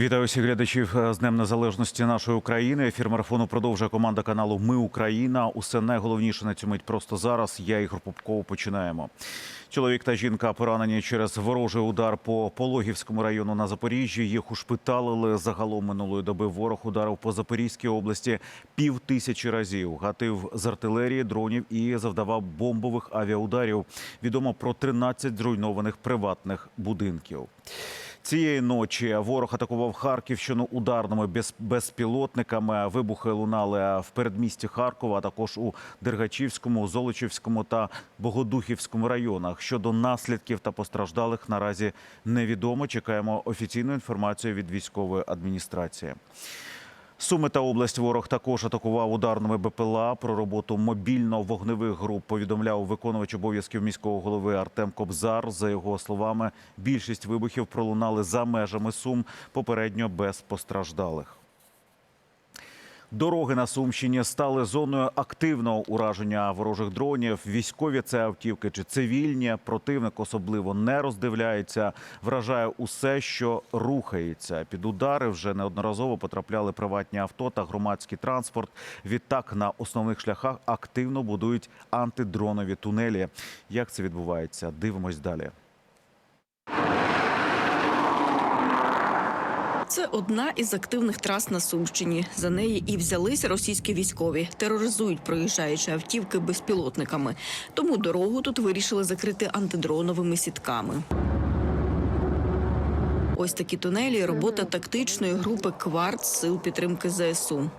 Вітаю всіх глядачів з Днем Незалежності нашої України. Ефір марафону продовжує команда каналу Ми Україна. Усе найголовніше на цю мить просто зараз. Я Ігор Попков. Починаємо. Чоловік та жінка поранені через ворожий удар по Пологівському району на Запоріжжі. Їх ушпиталили загалом минулої доби. Ворог ударив по Запорізькій області пів тисячі разів. Гатив з артилерії, дронів і завдавав бомбових авіаударів. Відомо про 13 зруйнованих приватних будинків. Цієї ночі ворог атакував Харківщину ударними без- безпілотниками. Вибухи лунали в передмісті Харкова, а також у Дергачівському, Золочівському та Богодухівському районах. Щодо наслідків та постраждалих наразі невідомо. Чекаємо офіційну інформацію від військової адміністрації. Суми та область ворог також атакував ударними БПЛА. Про роботу мобільно-вогневих груп повідомляв виконувач обов'язків міського голови Артем Кобзар. За його словами, більшість вибухів пролунали за межами Сум, попередньо без постраждалих. Дороги на Сумщині стали зоною активного ураження ворожих дронів. Військові це автівки чи цивільні. Противник особливо не роздивляється, вражає усе, що рухається. Під удари вже неодноразово потрапляли приватні авто та громадський транспорт. Відтак на основних шляхах активно будують антидронові тунелі. Як це відбувається? Дивимось далі. Це одна із активних трас на Сумщині. За неї і взялися російські військові. Тероризують проїжджаючі автівки безпілотниками. Тому дорогу тут вирішили закрити антидроновими сітками. Ось такі тунелі робота тактичної групи Кварт сил підтримки ЗСУ.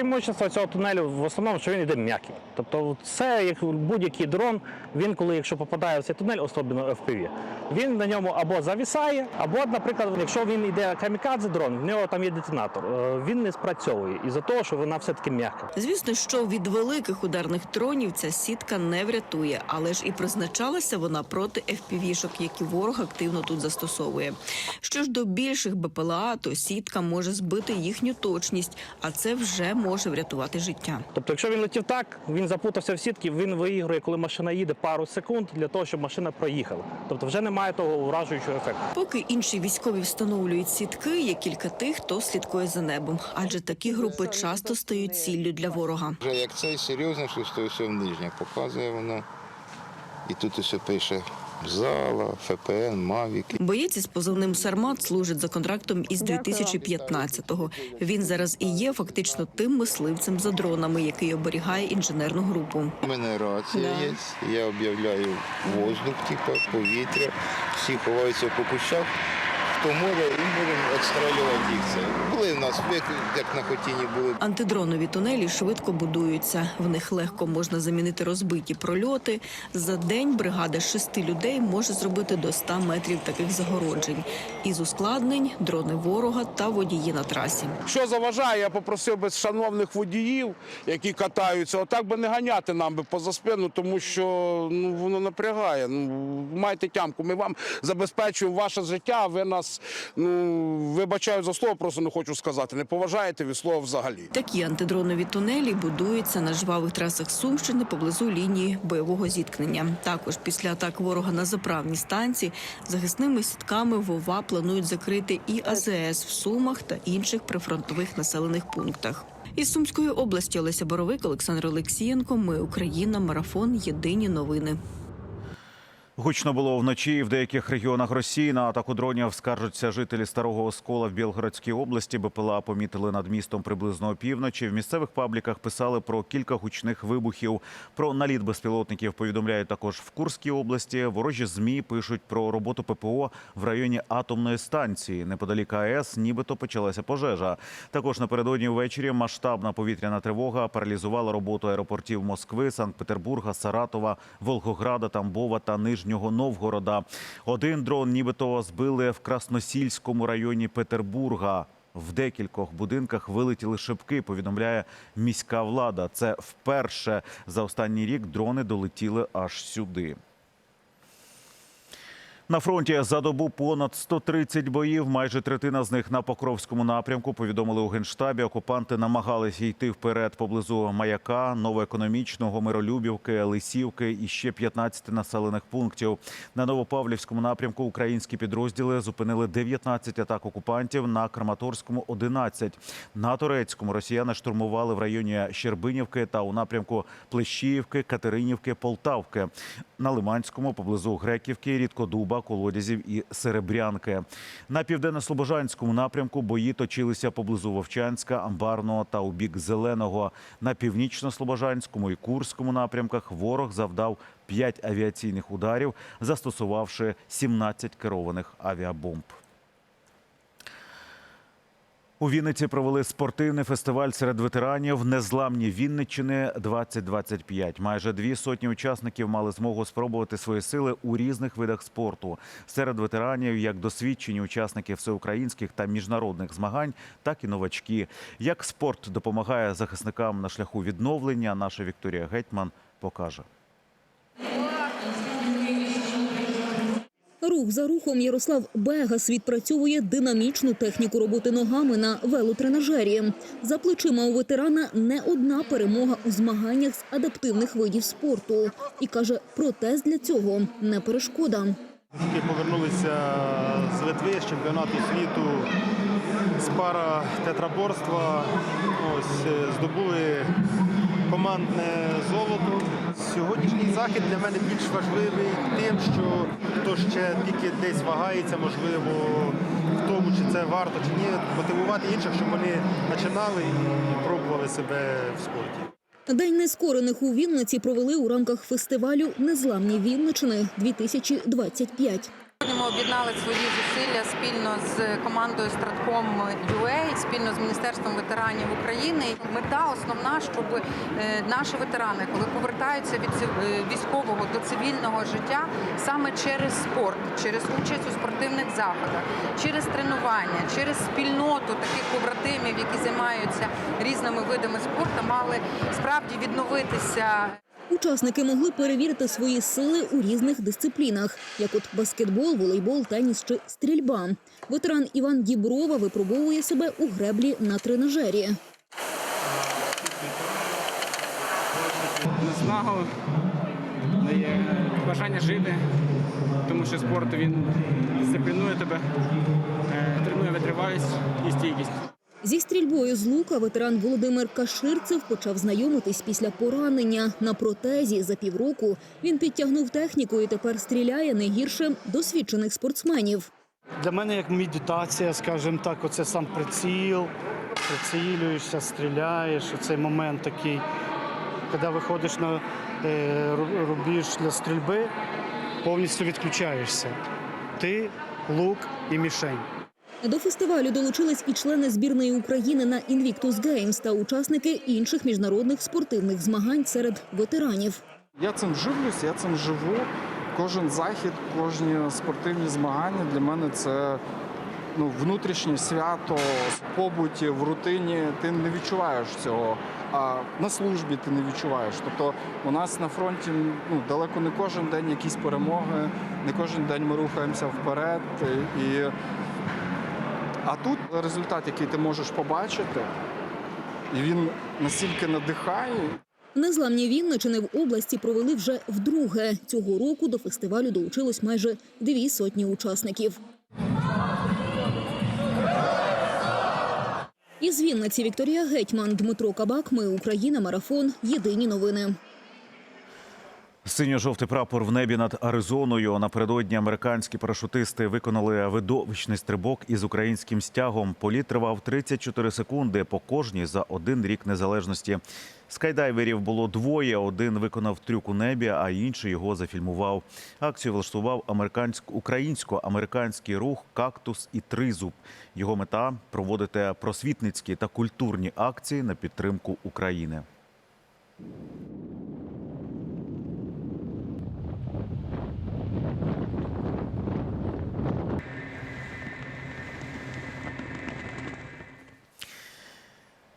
Преимущество цього тунелю в основному, що він йде м'який. Тобто, це як будь-який дрон, він коли якщо попадає в цей тунель, особливо FPV, він на ньому або завісає, або, наприклад, якщо він йде камікадзе дрон, в нього там є детонатор, е, він не спрацьовує із-за того, що вона все таки м'яка. Звісно, що від великих ударних дронів ця сітка не врятує, але ж і призначалася вона проти FPV-шок, які ворог активно тут застосовує. Що ж до більших БПЛА, то сітка може збити їхню точність, а це вже може врятувати життя. Тобто, якщо він летів так, він запутався в сітки, він виігрує, коли машина їде пару секунд для того, щоб машина проїхала. Тобто вже немає того уражуючого ефекту. Поки інші військові встановлюють сітки, є кілька тих, хто слідкує за небом, адже такі групи часто стають ціллю для ворога. Вже як цей серйозно, що все в нижнє показує воно. І тут усе пише зала, ФПН, Мавік. Боєць із позивним Сармат служить за контрактом із 2015-го. Він зараз і є фактично тим мисливцем за дронами, який оберігає інженерну групу. У мене рація Да. є, я об'являю воздух, типу, повітря, всі ховаються по кущах. Хто море, і будемо відстрілювати їх. Це. Були в нас, як, як на хотіні були. Антидронові тунелі швидко будуються. В них легко можна замінити розбиті прольоти. За день бригада шести людей може зробити до 100 метрів таких загороджень. Із ускладнень дрони ворога та водії на трасі. Що заважає, я попросив би шановних водіїв, які катаються, отак би не ганяти нам би поза спину, тому що ну воно напрягає. Ну майте тямку. Ми вам забезпечуємо ваше життя. а Ви нас ну вибачаю за слово, просто не хочу сказати. Не поважаєте від слова взагалі. Такі антидронові тунелі будуються на жвавих трасах Сумщини поблизу лінії бойового зіткнення. Також після атак ворога на заправні станції захисними сітками ВОВА планують закрити і АЗС в Сумах та інших прифронтових населених пунктах. Із Сумської області Олеся Боровик, Олександр Олексієнко. Ми Україна. Марафон. Єдині новини. Гучно було вночі в деяких регіонах Росії. На атаку дронів скаржаться жителі старого оскола в Білгородській області. БПЛА помітили над містом приблизно опівночі. В місцевих пабліках писали про кілька гучних вибухів. Про наліт безпілотників повідомляють також в Курській області. Ворожі змі пишуть про роботу ППО в районі атомної станції. Неподалік АЕС, нібито почалася пожежа. Також напередодні ввечері масштабна повітряна тривога паралізувала роботу аеропортів Москви, Санкт-Петербурга, Саратова, Волгограда, Тамбова та Нижнього Новгорода. Один дрон нібито збили в Красносільському районі Петербурга. В декількох будинках вилетіли шибки. Повідомляє міська влада. Це вперше за останній рік дрони долетіли аж сюди. На фронті за добу понад 130 боїв, майже третина з них на Покровському напрямку. Повідомили у генштабі. Окупанти намагалися йти вперед поблизу маяка, новоекономічного, миролюбівки, Лисівки і ще 15 населених пунктів. На Новопавлівському напрямку українські підрозділи зупинили 19 атак окупантів. На Краматорському 11. На турецькому росіяни штурмували в районі Щербинівки та у напрямку Плещіївки, Катеринівки, Полтавки. На Лиманському поблизу Греківки, Рідкодуба, Колодязів і Серебрянки. На південно-слобожанському напрямку бої точилися поблизу Вовчанська, Амбарного та у бік Зеленого. На північно-слобожанському і Курському напрямках ворог завдав 5 авіаційних ударів, застосувавши 17 керованих авіабомб. У Вінниці провели спортивний фестиваль серед ветеранів Незламні Вінниччини 2025. Майже дві сотні учасників мали змогу спробувати свої сили у різних видах спорту. Серед ветеранів як досвідчені учасники всеукраїнських та міжнародних змагань, так і новачки. Як спорт допомагає захисникам на шляху відновлення, наша Вікторія Гетьман покаже. Рух за рухом Ярослав Бегас відпрацьовує динамічну техніку роботи ногами на велотренажері. За плечима у ветерана не одна перемога у змаганнях з адаптивних видів спорту. І каже, протез для цього не перешкода. Тільки повернулися з Литви з чемпіонату світу з пара тетраборства. Ось е, здобули командне золото. Сьогоднішній захід для мене більш важливий тим, що хто ще тільки десь вагається, можливо, в тому, чи це варто, чи ні, мотивувати інших, щоб вони починали і пробували себе в спорті. День нескорених у Вінниці провели у рамках фестивалю Незламні Вінничини 2025 Сьогодні ми об'єднали свої зусилля спільно з командою Стратком UA, спільно з Міністерством ветеранів України. Мета основна, щоб е, наші ветерани, коли повертаються від е, військового до цивільного життя, саме через спорт, через участь у спортивних заходах, через тренування, через спільноту таких побратимів, які займаються різними видами спорту, мали справді відновитися Учасники могли перевірити свої сили у різних дисциплінах, як от баскетбол, волейбол, теніс чи стрільба. Ветеран Іван Діброва випробовує себе у греблі на тренажері. наснагу, дає бажання жити, тому що спорт він дисциплінує тебе, е, тренує витривалість і стійкість. Зі стрільбою з лука ветеран Володимир Каширцев почав знайомитись після поранення. На протезі за півроку він підтягнув техніку і тепер стріляє не гірше досвідчених спортсменів. Для мене як медитація, скажімо так, оце сам приціл, прицілюєшся, стріляєш. Оцей момент такий, коли виходиш на е, рубіж для стрільби, повністю відключаєшся. Ти, лук і мішень. До фестивалю долучились і члени збірної України на Invictus Games та учасники інших міжнародних спортивних змагань серед ветеранів. Я цим живлюсь, я цим живу. Кожен захід, кожні спортивні змагання для мене це ну, внутрішнє свято в побуті, в рутині. Ти не відчуваєш цього. А на службі ти не відчуваєш. Тобто у нас на фронті ну, далеко не кожен день якісь перемоги, не кожен день ми рухаємося вперед. І... А тут результат, який ти можеш побачити, і він настільки надихає. Незламні Вінничини в області провели вже вдруге. Цього року до фестивалю долучилось майже дві сотні учасників. Із Вінниці Вікторія Гетьман, Дмитро Кабак. Ми Україна. Марафон. Єдині новини. Синьо-жовтий прапор в небі над Аризоною. Напередодні американські парашутисти виконали видовищний стрибок із українським стягом. Політ тривав 34 секунди по кожній за один рік незалежності. Скайдайверів було двоє. Один виконав трюк у небі, а інший його зафільмував. Акцію влаштував українсько-американський рух Кактус і Тризуб. Його мета проводити просвітницькі та культурні акції на підтримку України.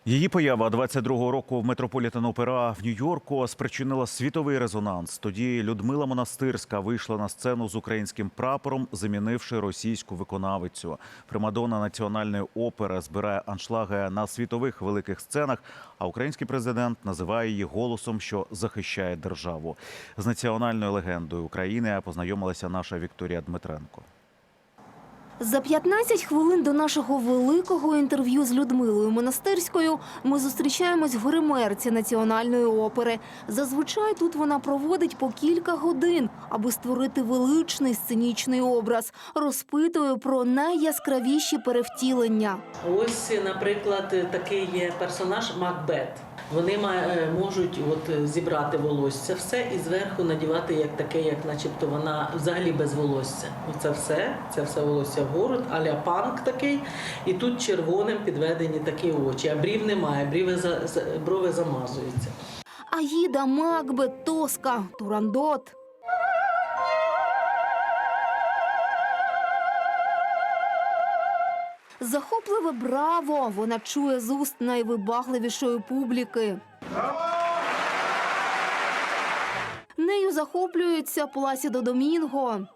Її поява 22-го року в Метрополітен Опера в Нью-Йорку спричинила світовий резонанс. Тоді Людмила Монастирська вийшла на сцену з українським прапором, замінивши російську виконавицю. Примадонна національної опери збирає аншлаги на світових великих сценах. А український президент називає її голосом, що захищає державу. З національною легендою України познайомилася наша Вікторія Дмитренко. За 15 хвилин до нашого великого інтерв'ю з Людмилою Монастирською ми зустрічаємось в гримерці національної опери. Зазвичай тут вона проводить по кілька годин, аби створити величний сценічний образ. Розпитує про найяскравіші перевтілення. Ось, наприклад, такий є персонаж Макбет. Вони е, можуть от е, зібрати волосся все і зверху надівати як таке, як начебто вона взагалі без волосся. Оце все, це все волосся вгору, аля панк такий, і тут червоним підведені такі очі. А брів немає, бріви брови замазуються. Аїда, Макбет, Тоска, Турандот. Захопливе браво! Вона чує з уст найвибагливішої публіки. Нею захоплюється Пласідо Домінго.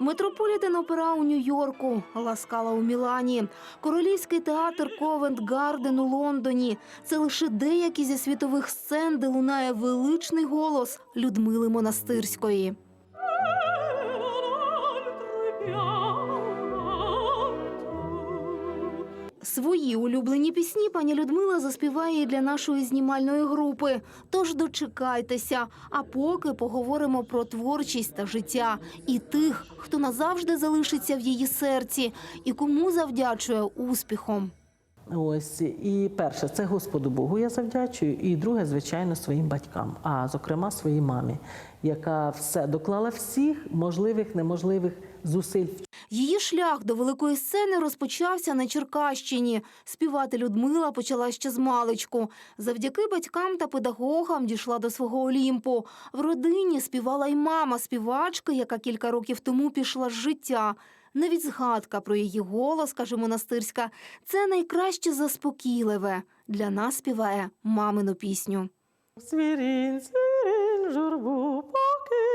Метрополітен опера у Нью-Йорку, Ласкала у Мілані, Королівський театр Ковент Гарден у Лондоні. Це лише деякі зі світових сцен, де лунає величний голос Людмили Монастирської. Свої улюблені пісні пані Людмила заспіває для нашої знімальної групи. Тож дочекайтеся. А поки поговоримо про творчість та життя і тих, хто назавжди залишиться в її серці, і кому завдячує успіхом. Ось і перше, це Господу Богу я завдячую, і друге, звичайно, своїм батькам, а зокрема своїй мамі, яка все доклала всіх можливих, неможливих зусиль Її шлях до великої сцени розпочався на Черкащині. Співати Людмила почала ще з маличку. Завдяки батькам та педагогам дійшла до свого Олімпу. В родині співала й мама співачки, яка кілька років тому пішла з життя. Навіть згадка про її голос, каже монастирська, це найкраще заспокійливе. Для нас співає мамину пісню. Свірінь, свірінь, журбу покинь,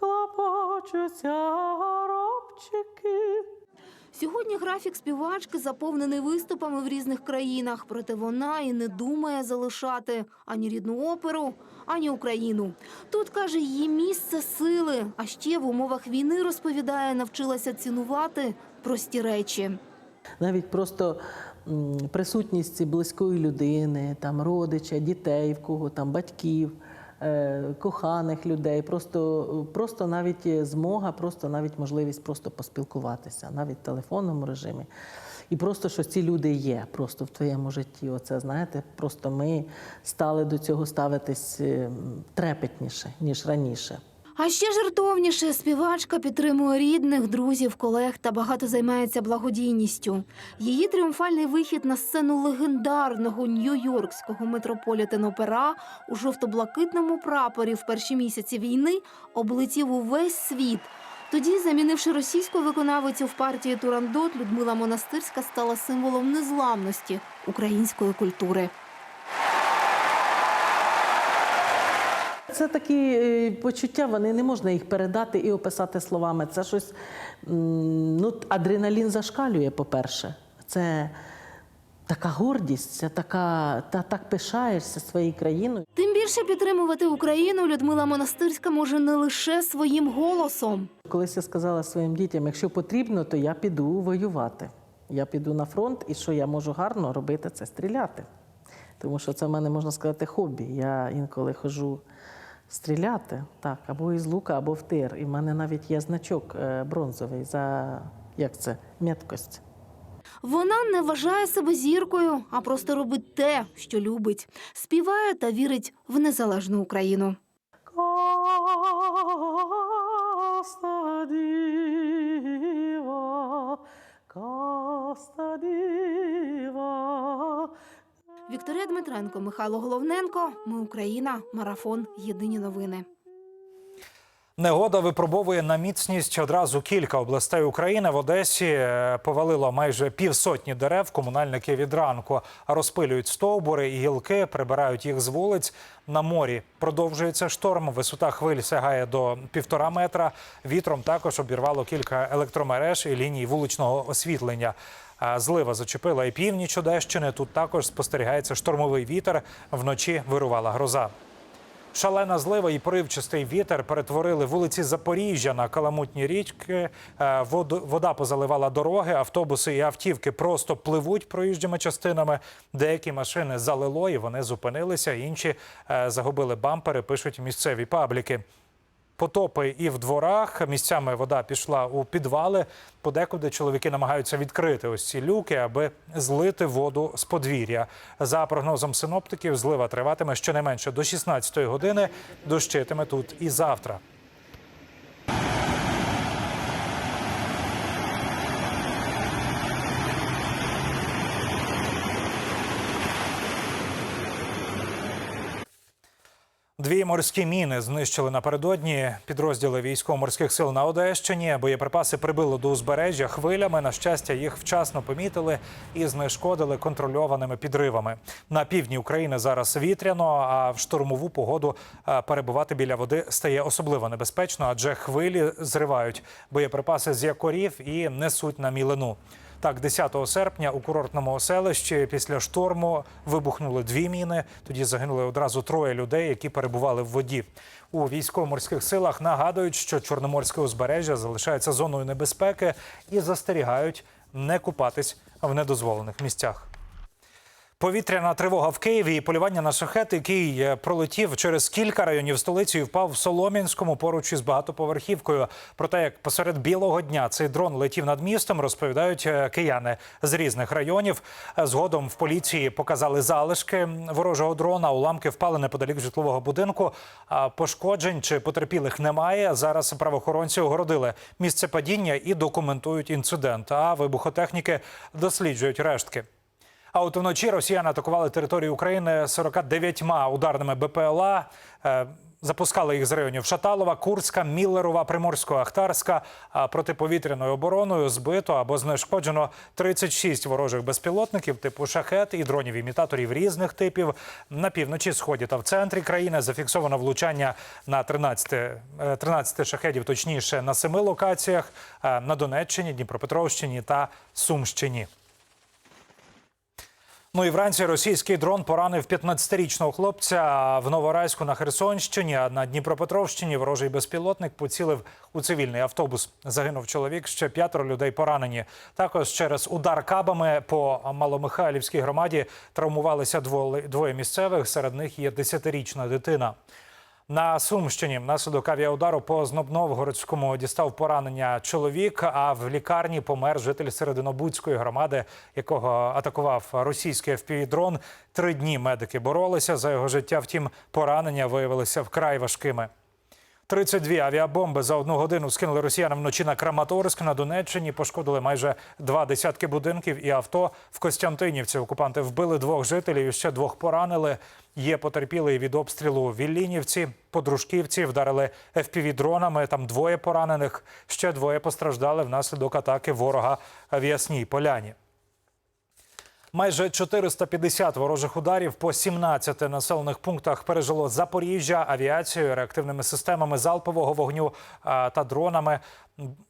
клопочуться горобчики. Сьогодні графік співачки заповнений виступами в різних країнах, проте вона і не думає залишати ані рідну оперу, ані Україну. Тут каже її місце сили. А ще в умовах війни розповідає, навчилася цінувати прості речі. Навіть просто присутність близької людини, там родича, дітей, в кого там батьків, коханих людей, просто, просто навіть змога, просто навіть можливість просто поспілкуватися, навіть в телефонному режимі. І просто що ці люди є просто в твоєму житті. Оце знаєте, просто ми стали до цього ставитись е, трепетніше, ніж раніше. А ще жартовніше співачка підтримує рідних, друзів, колег та багато займається благодійністю. Її тріумфальний вихід на сцену легендарного нью-йоркського метрополітен опера у жовто-блакитному прапорі в перші місяці війни облетів увесь світ. Тоді, замінивши російську виконавицю в партії Турандот, Людмила Монастирська стала символом незламності української культури. Це такі е, почуття, вони не можна їх передати і описати словами. Це щось ну, адреналін зашкалює, по-перше. Це така гордість, це така, та так пишаєшся своєю країною. Тим більше підтримувати Україну Людмила Монастирська може не лише своїм голосом. Колись я сказала своїм дітям, якщо потрібно, то я піду воювати. Я піду на фронт, і що я можу гарно робити, це стріляти. Тому що це в мене можна сказати хобі. Я інколи ходжу стріляти, так, або із лука, або в тир. І в мене навіть є значок е, бронзовий за як це, меткость. Вона не вважає себе зіркою, а просто робить те, що любить, співає та вірить в незалежну Україну. Вікторія Дмитренко, Михайло Головненко. Ми Україна. Марафон. Єдині новини. Негода випробовує на міцність одразу кілька областей України. В Одесі е, повалило майже півсотні дерев. Комунальники від ранку розпилюють стовбури і гілки, прибирають їх з вулиць. На морі продовжується шторм. Висота хвиль сягає до півтора метра. Вітром також обірвало кілька електромереж і ліній вуличного освітлення. Злива зачепила і північ Одещини. Тут також спостерігається штормовий вітер. Вночі вирувала гроза. Шалена злива і поривчастий вітер перетворили вулиці Запоріжжя на каламутні річки. Е, Вода позаливала дороги, автобуси і автівки просто пливуть проїжджими частинами. Деякі машини залило і вони зупинилися. Інші е, загубили бампери, пишуть місцеві пабліки. Потопи і в дворах. Місцями вода пішла у підвали. Подекуди чоловіки намагаються відкрити ось ці люки, аби злити воду з подвір'я. За прогнозом синоптиків, злива триватиме щонайменше до 16-ї години. Дощитиме тут і завтра. Дві морські міни знищили напередодні підрозділи військово-морських сил на Одещині. Боєприпаси прибило до узбережжя хвилями. На щастя, їх вчасно помітили і знешкодили контрольованими підривами. На півдні України зараз вітряно, а в штурмову погоду е, перебувати біля води стає особливо небезпечно, адже хвилі зривають боєприпаси з якорів і несуть на мілину. Так, 10 серпня у курортному оселищі після шторму вибухнули дві міни. Тоді загинули одразу троє людей, які перебували в воді. У військово-морських силах нагадують, що чорноморське узбережжя залишається зоною небезпеки і застерігають не купатись в недозволених місцях. Повітряна тривога в Києві і полювання на шахет, який е, пролетів через кілька районів столиці і впав в Солом'янському поруч із багатоповерхівкою. Про те, як посеред білого дня цей дрон летів над містом, розповідають е, кияни з різних районів. Е, Згодом в поліції показали залишки ворожого дрона. Уламки впали неподалік житлового будинку. А Пошкоджень чи потерпілих немає. Зараз правоохоронці огородили місце падіння і документують інцидент. А вибухотехніки досліджують рештки. А от вночі росіяни атакували територію України 49 ударними БПЛА. Е, Запускали їх з районів Шаталова, Курська, Міллерова, Приморського, Ахтарська. А протиповітряною обороною збито або знешкоджено 36 ворожих безпілотників типу шахет і дронів-імітаторів різних типів. На півночі, сході та в центрі країни зафіксовано влучання на 13, е, 13 шахедів, точніше на семи локаціях е, на Донеччині, Дніпропетровщині та Сумщині. Ну і вранці російський дрон поранив 15-річного хлопця в Новорайську на Херсонщині. А на Дніпропетровщині ворожий безпілотник поцілив у цивільний автобус. Загинув чоловік. Ще п'ятеро людей поранені. Також через удар кабами по Маломихайлівській громаді травмувалися двоє місцевих. Серед них є 10-річна дитина. На Сумщині внаслідок авіаудару по Знобновгородському дістав поранення чоловік. А в лікарні помер житель Серединобудської громади, якого атакував російський FPV-дрон. Три дні медики боролися за його життя. Втім, поранення виявилися вкрай важкими. 32 авіабомби за одну годину скинули росіяни вночі на Краматорськ на Донеччині. Пошкодили майже два десятки будинків і авто. В Костянтинівці окупанти вбили двох жителів і ще двох поранили. Є потерпілий від обстрілу в Віллінівці. Подружківці вдарили FPV-дронами. Там двоє поранених. Ще двоє постраждали внаслідок атаки ворога в Ясній Поляні. Майже 450 ворожих ударів по 17 населених пунктах пережило Запоріжжя авіацією, реактивними системами залпового вогню та дронами.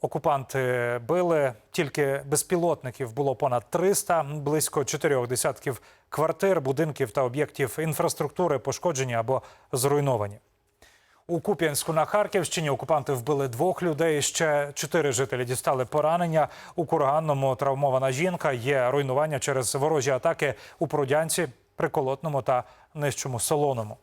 Окупанти били тільки безпілотників було понад 300, близько чотирьох десятків квартир, будинків та об'єктів інфраструктури пошкоджені або зруйновані. У Куп'янську на Харківщині окупанти вбили двох людей. Ще чотири жителі дістали поранення. У Курганному травмована жінка. Є руйнування через ворожі атаки у Продянці, Приколотному та Нижчому Солоному.